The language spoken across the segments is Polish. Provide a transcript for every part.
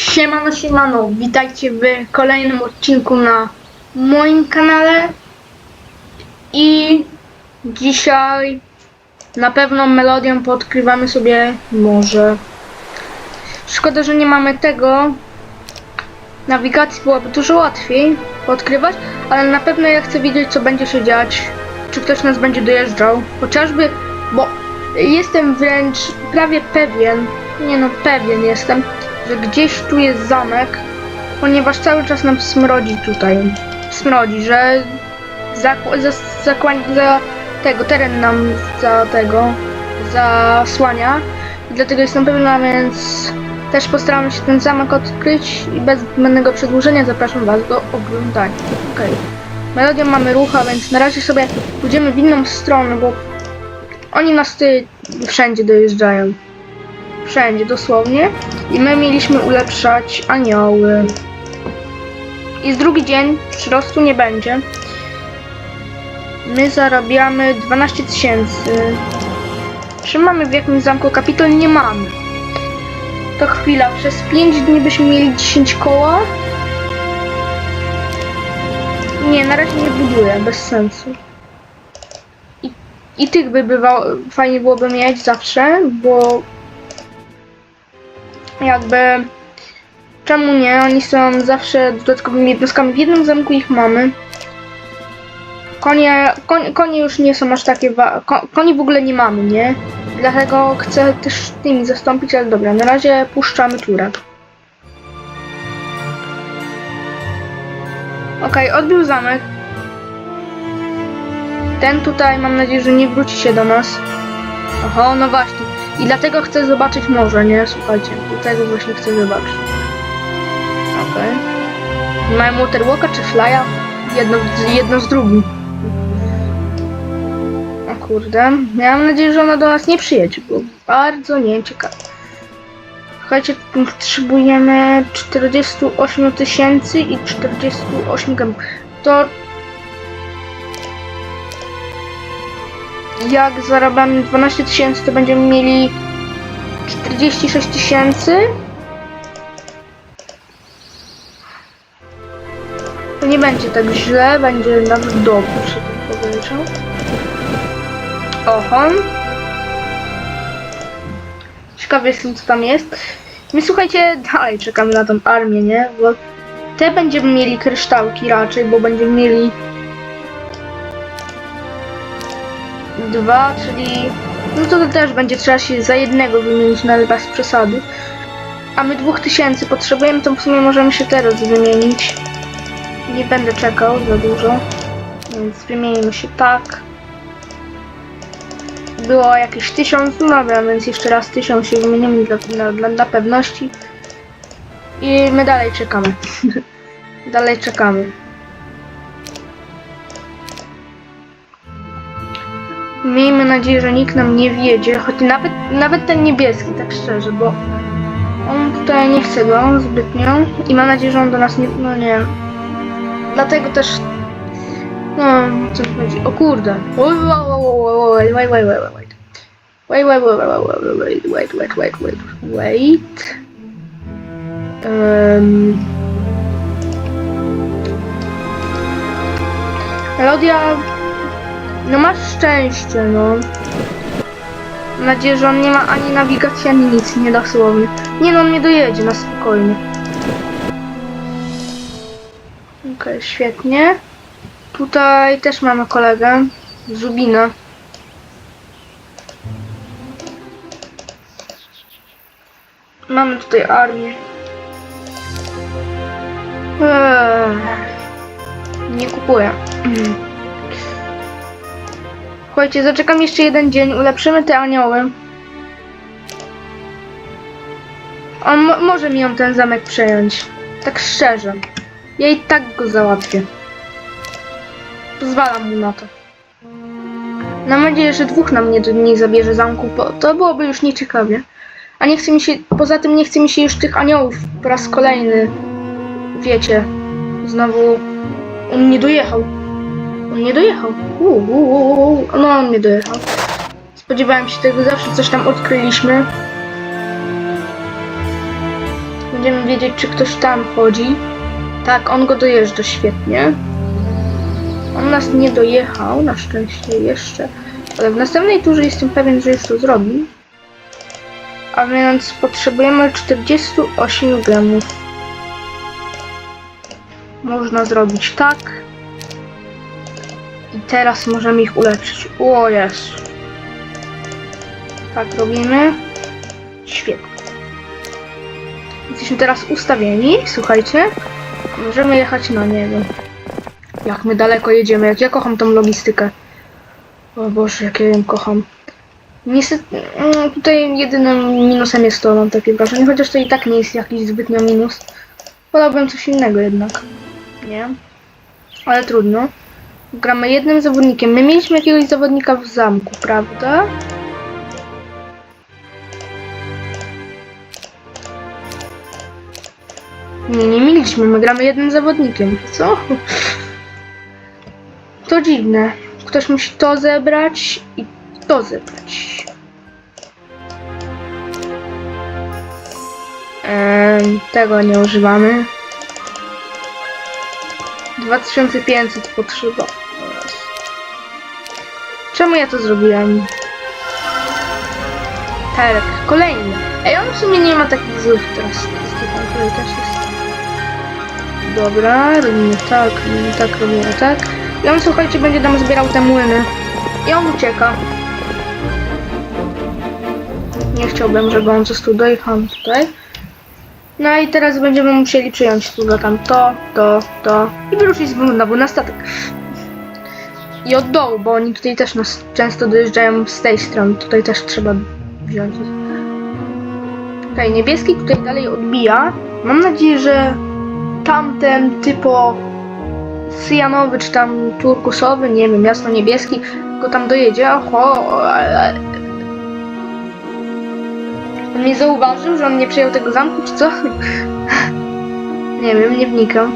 Siemano, siemano, witajcie w kolejnym odcinku na moim kanale. I dzisiaj na pewno melodią podkrywamy sobie morze. Szkoda, że nie mamy tego. Nawigacji byłoby dużo łatwiej podkrywać, ale na pewno ja chcę wiedzieć, co będzie się dziać, czy ktoś nas będzie dojeżdżał, chociażby, bo jestem wręcz prawie pewien, nie no, pewien jestem, że gdzieś tu jest zamek, ponieważ cały czas nam smrodzi tutaj. Smrodzi, że za, za, zakła- za tego, teren nam za tego zasłania. Dlatego jestem pewna, więc też postaramy się ten zamek odkryć i bez zbędnego przedłużenia zapraszam Was do oglądania. Okej. Melodią mamy rucha, więc na razie sobie pójdziemy w inną stronę, bo oni nas tutaj wszędzie dojeżdżają. Wszędzie, dosłownie. I my mieliśmy ulepszać anioły. I z drugi dzień przyrostu nie będzie. My zarabiamy 12 tysięcy. Czy mamy w jakimś zamku kapitol? Nie mamy. To chwila, przez 5 dni byśmy mieli 10 koła? Nie, na razie nie buduję, bez sensu. I, i tych by bywało, fajnie byłoby mieć zawsze, bo jakby czemu nie? Oni są zawsze dodatkowymi jednostkami. W jednym zamku ich mamy. Konie, konie, konie już nie są aż takie. Ko, koni w ogóle nie mamy, nie? Dlatego chcę też tymi zastąpić, ale dobra, na razie puszczamy turę. Okej, odbił zamek. Ten tutaj mam nadzieję, że nie wróci się do nas. Oho, no właśnie. I dlatego chcę zobaczyć morze, nie? Słuchajcie, dlatego właśnie chcę zobaczyć. Okej. Mają Waterwalka czy Flya? Jedno, jedno z drugim. O kurde. Miałam nadzieję, że ona do nas nie przyjedzie, bo bardzo nieciekawe. Słuchajcie, potrzebujemy 48 tysięcy i 48 gem. To jak zarabiamy 12 tysięcy, to będziemy mieli 46 tysięcy. To nie będzie tak źle, będzie nawet dobrze, bym powiedział. Oho. Ciekawy jestem, co tam jest. My słuchajcie, dalej czekamy na tą armię, nie? Bo te będziemy mieli kryształki raczej, bo będziemy mieli dwa, czyli no to też będzie trzeba się za jednego wymienić, no ale bez przesady. A my dwóch tysięcy potrzebujemy, to w sumie możemy się teraz wymienić. Nie będę czekał za dużo, więc wymienimy się tak. Było jakieś tysiąc, no dobra, więc jeszcze raz tysiąc się wymienimy dla, dla, dla, pewności. I my dalej czekamy. dalej czekamy. Miejmy nadzieję, że nikt nam nie wjedzie, choć nawet, nawet ten niebieski, tak szczerze, bo on tutaj nie chce go zbytnio i mam nadzieję, że on do nas nie, no nie. Dlatego też, no, co mi chodzi, o kurde. Wait, wait, wait, wait. Wait, wait, wait, wait, wait, wait, wait, wait, wait, wait. Um, Melodia no masz szczęście, no. Mam nadzieję, że on nie ma ani nawigacji, ani nic, nie dosłownie. Nie no, on nie dojedzie na spokojnie. Okej, świetnie. Tutaj też mamy kolegę, Zubina. Mamy tutaj armię. Eee, nie kupuję. Słuchajcie, zaczekam jeszcze jeden dzień, ulepszymy te anioły. On mo- może mi on ten zamek przejąć. Tak szczerze. Ja i tak go załatwię. Pozwalam mu na to. Mam nadzieję, że dwóch nam nie, nie zabierze zamku, bo to byłoby już nieciekawie. A nie chce mi się, poza tym nie chce mi się już tych aniołów po raz kolejny. Wiecie, znowu on nie dojechał. On nie dojechał. No, on nie dojechał. Spodziewałem się tego, zawsze coś tam odkryliśmy. Będziemy wiedzieć, czy ktoś tam chodzi. Tak, on go dojeżdża świetnie. On nas nie dojechał, na szczęście jeszcze. Ale w następnej turze jestem pewien, że już to zrobi. A więc potrzebujemy 48 gemów. Można zrobić tak. Teraz możemy ich uleczyć. O jest. Tak robimy. Świetnie. Jesteśmy teraz ustawieni, słuchajcie. Możemy jechać na niego. Jak my daleko jedziemy, jak ja kocham tą logistykę. O Boże, jak ja ją kocham. Niestety, mm, tutaj jedynym minusem jest to, mam takie wrażenie, chociaż to i tak nie jest jakiś zbytnio minus. Wolałbym coś innego jednak. Nie? Ale trudno. Gramy jednym zawodnikiem. My mieliśmy jakiegoś zawodnika w zamku, prawda? Nie, nie mieliśmy. My gramy jednym zawodnikiem. Co? To dziwne. Ktoś musi to zebrać i to zebrać. Em, tego nie używamy. 2500 potrzeba. Czemu ja to zrobiłem? Terek, kolejny. Ej, on w sumie nie ma takich złych teraz. Dobra, robimy tak, robimy tak, robimy tak. I on, słuchajcie, będzie nam zbierał te młyny. I on ucieka. Nie chciałbym, żeby on został dojechany tutaj. No i teraz będziemy musieli przyjąć tu tam to, to, to i wyruszyć znowu na statek. I od dołu, bo oni tutaj też nas często dojeżdżają z tej strony. Tutaj też trzeba wziąć. Okej, niebieski tutaj dalej odbija. Mam nadzieję, że tamten typo cyjanowy czy tam turkusowy, nie wiem, jasno-niebieski, go tam dojedzie. Oho, ale... On mnie zauważył, że on nie przyjął tego zamku, czy co? nie wiem, nie wnikam.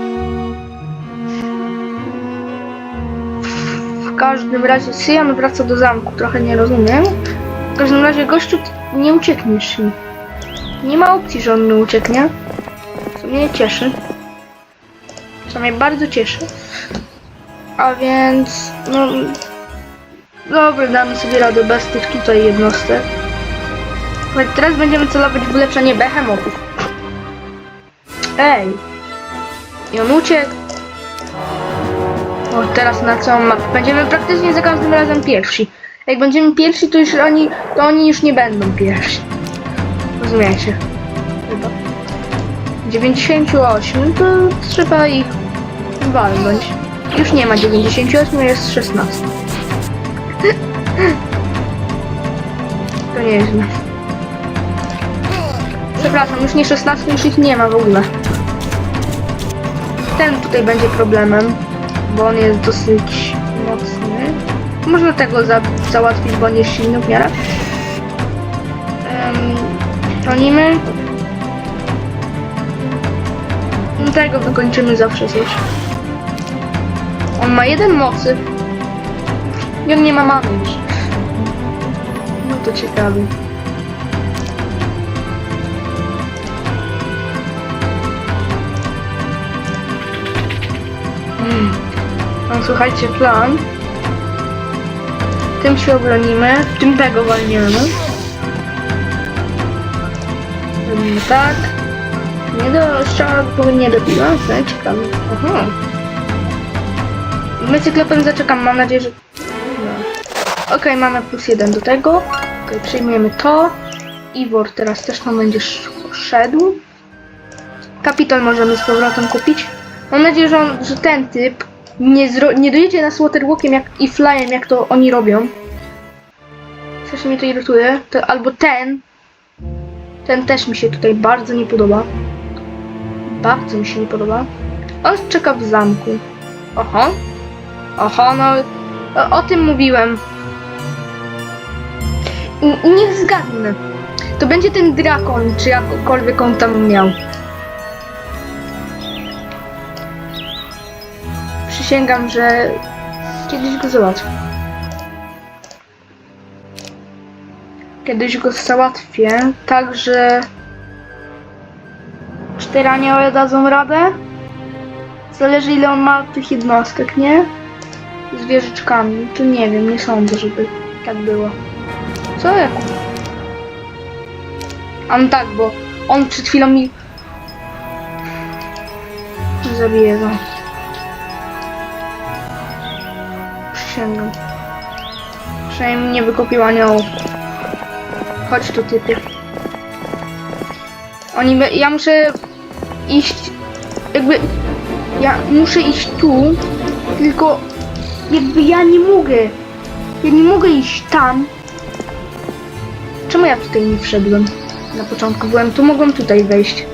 W każdym razie Syjan wraca do zamku, trochę nie rozumiem. W każdym razie gościu, nie uciekniesz mi. Nie ma opcji, że on nie ucieknie. Co mnie cieszy. Co mnie bardzo cieszy. A więc, no... Dobra, damy sobie radę bez tych tutaj jednostek. Teraz będziemy celować w ulepszenie behemotów. Ej! I on uciekł. O, teraz na całą mapę. Będziemy praktycznie za każdym razem pierwsi. Jak będziemy pierwsi, to już oni, to oni już nie będą pierwsi. Rozumiecie? Chyba. 98, to trzeba ich walnąć. Już nie ma 98, jest 16. To nieźle. Przepraszam, już nie 16, już ich nie ma w ogóle. Ten tutaj będzie problemem, bo on jest dosyć mocny. Można tego za załatwić, bo on jest silny w miarę. Um, Ronimy. No Tego wykończymy zawsze coś. On ma jeden mocy. I on nie ma mamy już. No to ciekawe. Słuchajcie, plan. Tym się obronimy, tym tego walniemy. Tak. Nie do strzała, bo nie dobiła, ale. Aha. My cyklopem zaczekam, mam nadzieję, że... Okej, mamy plus jeden do tego. Okej, przyjmujemy to. Iwor teraz też tam będzie sz- szedł. Kapitol możemy z powrotem kupić. Mam nadzieję, że, on, że ten typ nie, nie dojedzie nas Waterwalkiem jak, i Flyem, jak to oni robią. Strasznie mnie to irytuje. To, albo ten. Ten też mi się tutaj bardzo nie podoba. Bardzo mi się nie podoba. On czeka w zamku. Oho. Oho, no... O, o tym mówiłem. I niech zgadnę. To będzie ten drakon, czy jakkolwiek on tam miał. Przysięgam, że kiedyś go załatwię. Kiedyś go załatwię, tak że Cztery anioły dadzą radę? Zależy ile on ma tych jednostek, nie? Z wieżyczkami. Tu nie wiem, nie sądzę, żeby tak było. Co jak? A no tak, bo on przed chwilą mi... Zabiję go. Przynajmniej nie wykupił aniołów. Chodź tu, typie. Oni... be- Ja muszę iść... Jakby... Ja muszę iść tu, tylko jakby ja nie mogę. Ja nie mogę iść tam. Czemu ja tutaj nie wszedłem? Na początku byłem tu, mogłem tutaj wejść.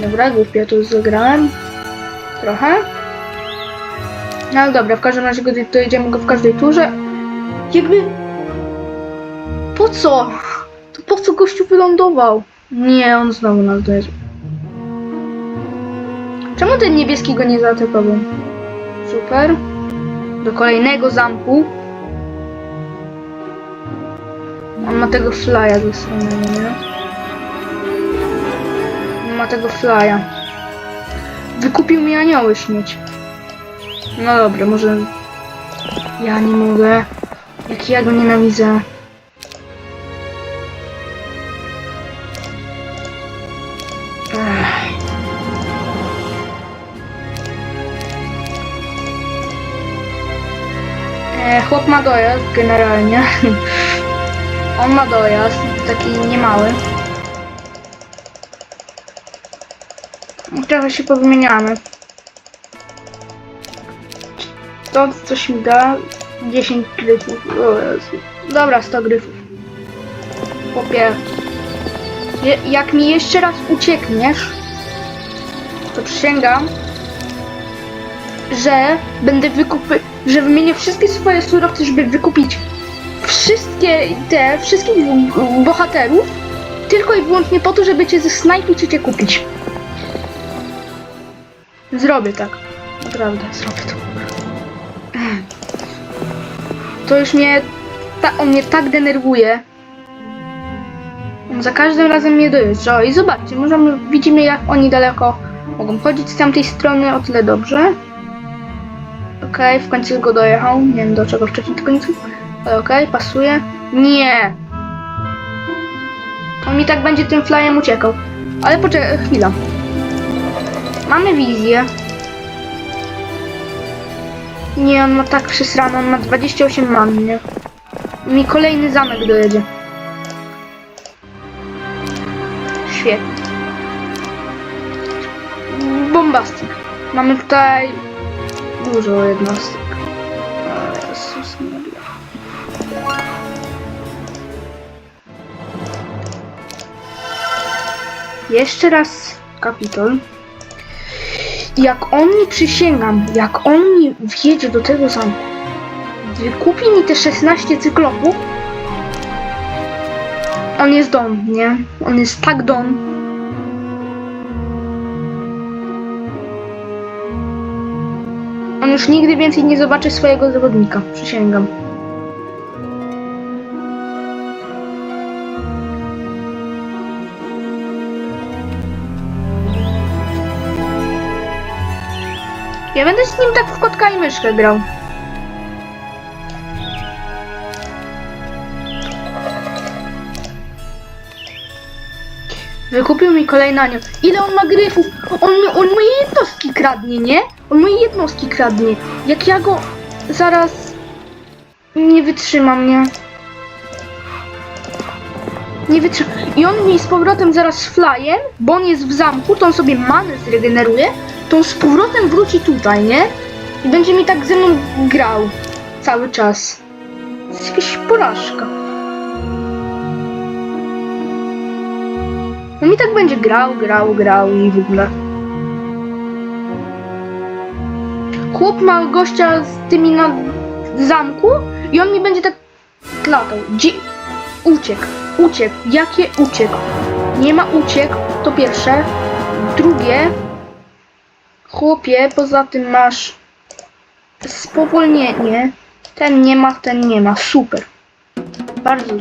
Dobra, głupio tu zagrałem. Trochę. No ale dobra, w każdym razie gdy dojedziemy go w każdej turze. Jakby... Po co? To po co gościu wylądował? Nie, on znowu nas dojedzie. Czemu ten niebieski go nie zaatakował? Super. Do kolejnego zamku. On ma tego flya dostanego, nie? On ma tego flya. Wykupił mi anioły śmieć. No dobra, może... Ja nie mogę. Jak ja go nienawidzę. Chłop ma dojazd generalnie. On ma dojazd, taki niemały. Trochę się powymieniamy. To coś mi da. 10 gryfów. Dobra, 100 gryfów. Je, jak mi jeszcze raz uciekniesz, to przysięgam, że będę wykupy, że wymienię wszystkie swoje surowce, żeby wykupić wszystkie te, wszystkich bohaterów, tylko i wyłącznie po to, żeby cię zesnajpić i cię kupić. Zrobię tak. Naprawdę, zrobię to. To już mnie, ta, on mnie tak denerwuje. On za każdym razem mnie dojeżdża. O, I zobaczcie, widzimy jak oni daleko mogą chodzić z tamtej strony, o tyle dobrze. Okej, w końcu go dojechał. Nie wiem do czego wcześniej w końcu. Ale okej, pasuje. Nie! On mi tak będzie tym flyem uciekał. Ale poczekaj, chwila. Mamy wizję. Nie, on ma tak przysrane, on ma 28 man, nie? Mi kolejny zamek dojedzie. Świetnie. Bombastik. Mamy tutaj dużo jednostek. Jezus Maria. Jeszcze raz kapitol. Jak on mi przysięgam, jak on mi wjedzie do tego zamku, wykupi mi te 16 cyklopów, on jest dom, nie? On jest tak dom. On już nigdy więcej nie zobaczy swojego zawodnika, przysięgam. Ja będę z nim tak w kotka i myszkę grał. Wykupił mi kolejny anioł. Ile on ma gryfów? On, on moje jednostki kradnie, nie? On moje jednostki kradnie. Jak ja go zaraz nie wytrzymam, nie? Nie wytrzymam. I on mi z powrotem zaraz flyem, bo on jest w zamku, to on sobie manę zregeneruje, to z powrotem wróci tutaj, nie? I będzie mi tak ze mną grał cały czas. To jest jakaś porażka. On mi tak będzie grał, grał, grał i w ogóle. Chłop ma gościa z tymi na zamku i on mi będzie tak latał. Dzi uciekł, uciekł. Jakie uciekł? Nie ma uciekł, to pierwsze. Drugie, chłopie, poza tym masz spowolnienie. Ten nie ma, ten nie ma. Super. Bardzo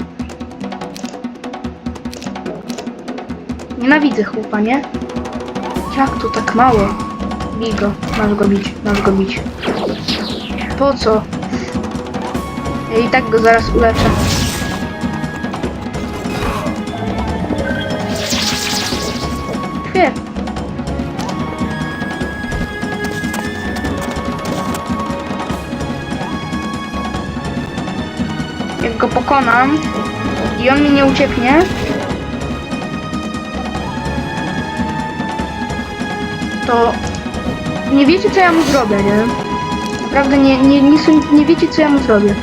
Nienawidzę chłopa, nie? Jak to tak mało? Bij masz go bić, masz go bić. Po co? Ja i tak go zaraz uleczę. Świetnie. Pokonam i on mi nie ucieknie, to nie wiecie co ja mu zrobię, nie? Naprawdę nie, nie, nie, nie wiecie co ja mu zrobię.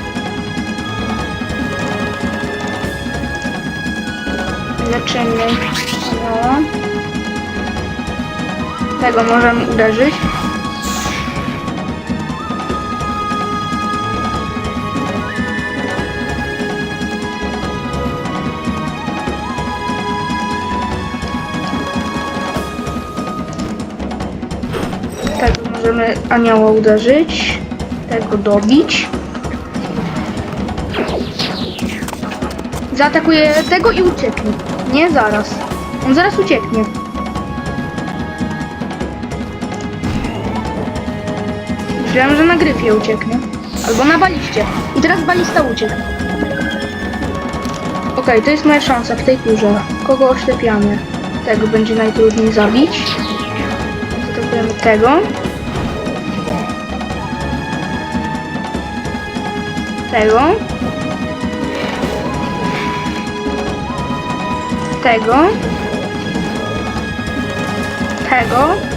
Leczenie. No. Tego możemy uderzyć. Możemy anioła uderzyć. Tego dobić. Zaatakuje tego i ucieknie. Nie zaraz. On zaraz ucieknie. Myślałem, że na gryfie ucieknie. Albo na baliście. I teraz balista uciekł. Okej, to jest moja szansa w tej turze. Kogo oślepiamy? Tego będzie najtrudniej zabić. Zaatakujemy tego. Tego. Tego. Tego.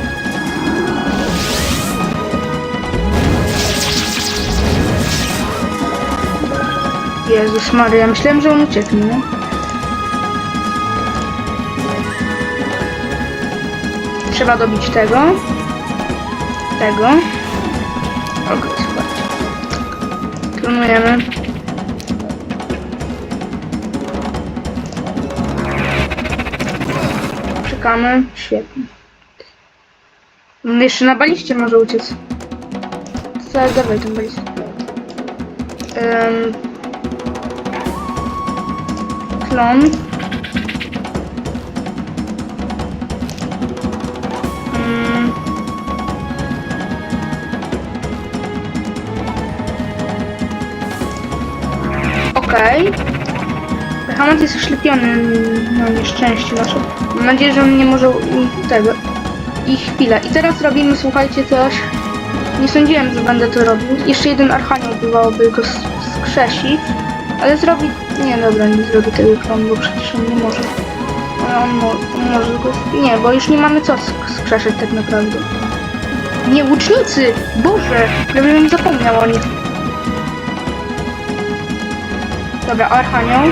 Jezus Maria, myślałem, że on ucieknie, nie? Trzeba dobić tego. Tego. Okej, Klonujemy. Czekamy. Świetnie. Jeszcze na baliście może uciec. Zaraz dawaj balistę. Um, klon. Okej. Behemoth jest oślepiony na nieszczęście nasze. Mam nadzieję, że on nie może tego. I chwila. I teraz robimy, słuchajcie, coś. Nie sądziłem, że będę to robił. Jeszcze jeden archanioł bywałoby go skrzesić. Ale zrobi... Nie, dobra, nie zrobi tego bo przecież on nie może. On, mo on może go... Nie, bo już nie mamy co sk- skrzeszyć tak naprawdę. Nie, łucznicy! Boże! Prawie bym zapomniał o nich. Dobra, archanioł.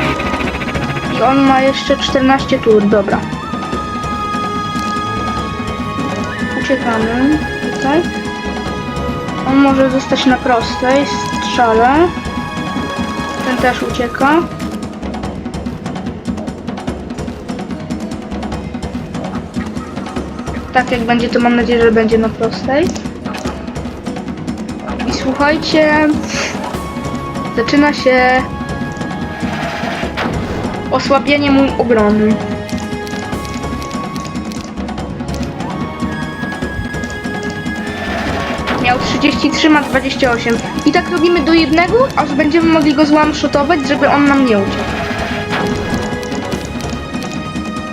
I on ma jeszcze 14 tur, dobra. Uciekamy tutaj. On może zostać na prostej strzale. Ten też ucieka. Tak jak będzie, to mam nadzieję, że będzie na prostej. I słuchajcie, zaczyna się osłabienie mój obrony. Miał 33, ma 28. I tak robimy do jednego, aż będziemy mogli go złamszotować, żeby on nam nie uciekł.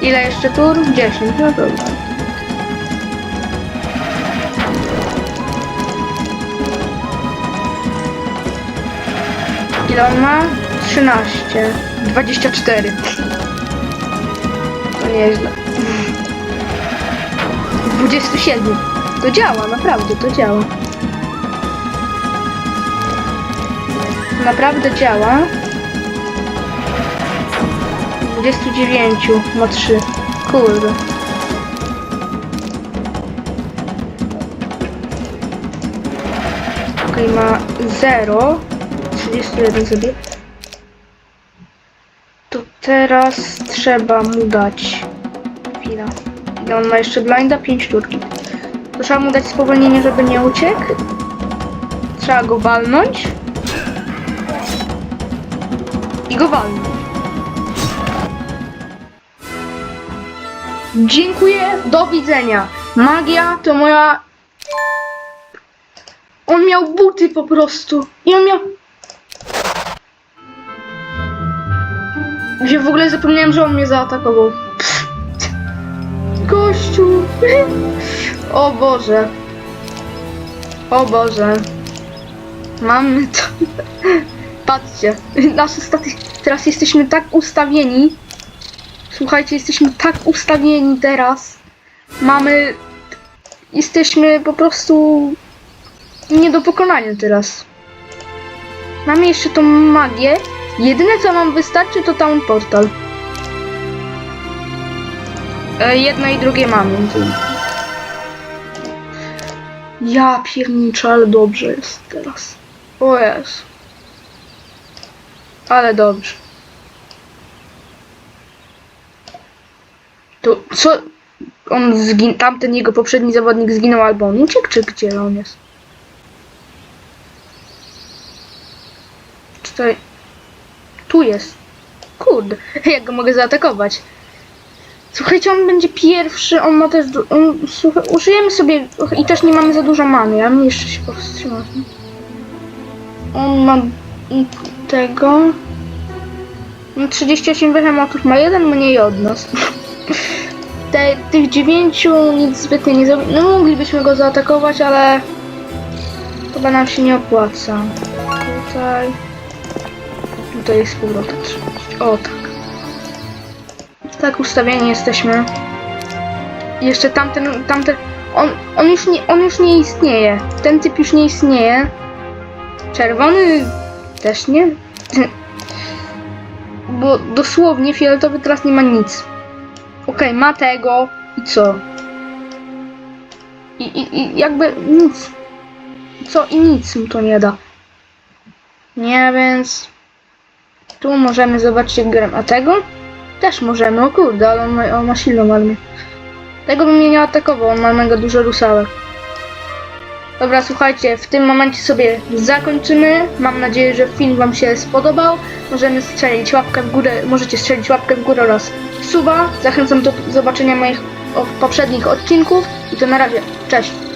Ile jeszcze tur? 10. No dobra. Ile on ma? 13. 24. To nieźle. 27. To działa, naprawdę, to działa. Naprawdę działa. 29 ma 3. Kurde. Okej, ma 0. 31 sobie. Teraz trzeba mu dać. Chwila. Ile on ma jeszcze blinda? 5 sztuki. To trzeba mu dać spowolnienie, żeby nie uciekł. Trzeba go walnąć. I go walnąć. Dziękuję, do widzenia. Magia to moja... On miał buty po prostu. I on miał... Ja w ogóle zapomniałem, że on mnie zaatakował. Pff. Gościu. O Boże. O Boże. Mamy to. Patrzcie. Nasze staty... Teraz jesteśmy tak ustawieni. Słuchajcie, jesteśmy tak ustawieni teraz. Mamy. Jesteśmy po prostu nie do pokonania teraz. Mamy jeszcze tą magię. Jedyne co nam wystarczy to Town Portal. E, jedno i drugie mamy. Ja pierniczę, ale dobrze jest teraz. O Jezu. Ale dobrze. To co? On zginął, tamten jego poprzedni zawodnik zginął albo on uciekł, czy gdzie on jest? Czy. Tu jest. Kurde, jak go mogę zaatakować? Słuchajcie, on będzie pierwszy, on ma też. On, słuchaj, użyjemy sobie. I też nie mamy za dużo many, ja bym jeszcze się powstrzymał. On ma tego. No 38 behemotów ma jeden mniej od nas. Te, tych dziewięciu nic zbytnie nie zrobi. No moglibyśmy go zaatakować, ale chyba nam się nie opłaca. Tutaj. Tutaj z powrotem 30. O tak. Tak ustawieni jesteśmy. Jeszcze tamten, tamten. On, on, już nie, on już nie istnieje. Ten typ już nie istnieje. Czerwony też nie. Bo dosłownie fioletowy teraz nie ma nic. Okej, ma tego i co? I, i, I jakby nic. Co i nic mu to nie da. Nie, więc... Tu możemy zobaczyć jak gram. A tego? Też możemy, o kurde, ale on ma, on ma silną armię. Tego bym mnie nie atakował, on ma mega dużo rusałek. Dobra, słuchajcie, w tym momencie sobie zakończymy. Mam nadzieję, że film Wam się spodobał. Możemy strzelić łapkę w górę, możecie strzelić łapkę w górę oraz suba. Zachęcam do zobaczenia moich poprzednich odcinków. I to na razie. Cześć!